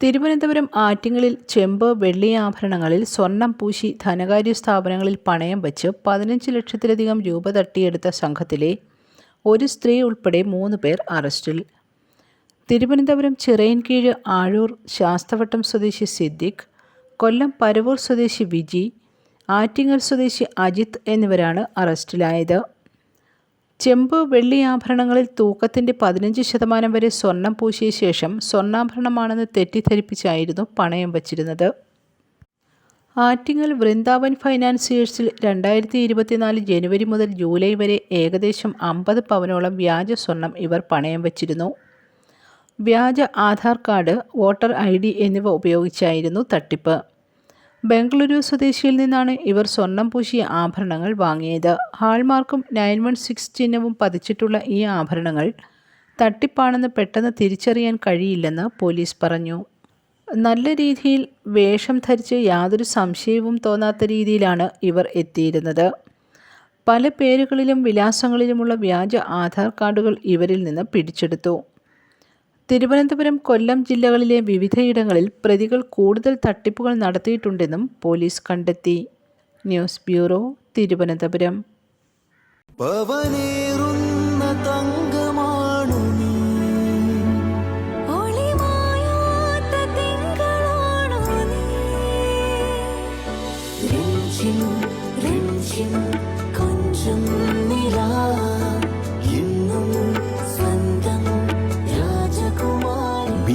തിരുവനന്തപുരം ആറ്റിങ്ങലിൽ ചെമ്പ് വെള്ളി ആഭരണങ്ങളിൽ സ്വർണം പൂശി ധനകാര്യ സ്ഥാപനങ്ങളിൽ പണയം വച്ച് പതിനഞ്ച് ലക്ഷത്തിലധികം രൂപ തട്ടിയെടുത്ത സംഘത്തിലെ ഒരു സ്ത്രീ ഉൾപ്പെടെ മൂന്ന് പേർ അറസ്റ്റിൽ. തിരുവനന്തപുരം ചിറയൻകീഴ് ആഴൂർ ശാസ്തവട്ടം സ്വദേശി സിദ്ദിഖ് കൊല്ലം പരവൂർ സ്വദേശി വിജി ആറ്റിങ്ങൽ സ്വദേശി അജിത് എന്നിവരാണ് അറസ്റ്റിലായത്. ചെമ്പ് വെള്ളി ആഭരണങ്ങളിൽ തൂക്കത്തിന്റെ പതിനഞ്ച് ശതമാനം വരെ സ്വർണം പൂശിയ ശേഷം സ്വർണാഭരണമാണെന്ന് തെറ്റിദ്ധരിപ്പിച്ചായിരുന്നു പണയം വച്ചിരുന്നത്. ആറ്റിങ്ങൽ വൃന്ദാവൻ ഫൈനാൻസിയേഴ്സിൽ രണ്ടായിരത്തി ഇരുപത്തിനാല് ജനുവരി മുതൽ ജൂലൈ വരെ ഏകദേശം അമ്പത് പവനോളം വ്യാജ സ്വർണം ഇവർ പണയം വച്ചിരുന്നു. വ്യാജ Aadhaar card voter I D എന്നിവ ഉപയോഗിച്ചായിരുന്നു തട്ടിപ്പ്. ബംഗളൂരു സ്വദേശിയിൽ നിന്നാണ് ഇവർ സ്വർണം പൂശിയ ആഭരണങ്ങൾ വാങ്ങിയത്. ഹാൾമാർക്കും നയൻ വൺ സിക്സ് ചിഹ്നവും പതിച്ചിട്ടുള്ള ഈ ആഭരണങ്ങൾ തട്ടിപ്പാണെന്ന് പെട്ടെന്ന് തിരിച്ചറിയാൻ കഴിയില്ലെന്ന് പോലീസ് പറഞ്ഞു. നല്ല രീതിയിൽ വേഷം ധരിച്ച് യാതൊരു സംശയവും തോന്നാത്ത രീതിയിലാണ് ഇവർ എത്തിയിരുന്നത്. പല പേരുകളിലും വിലാസങ്ങളിലുമുള്ള വ്യാജ ആധാർ കാർഡുകൾ ഇവരിൽ നിന്ന് പിടിച്ചെടുത്തു. തിരുവനന്തപുരം കൊല്ലം ജില്ലകളിലെ വിവിധയിടങ്ങളിൽ പ്രതികൾ കൂടുതൽ തട്ടിപ്പുകൾ നടത്തിയിട്ടുണ്ടെന്നും പോലീസ് കണ്ടെത്തി. News bureau Thiruvananthapuram. പവനേറുന്ന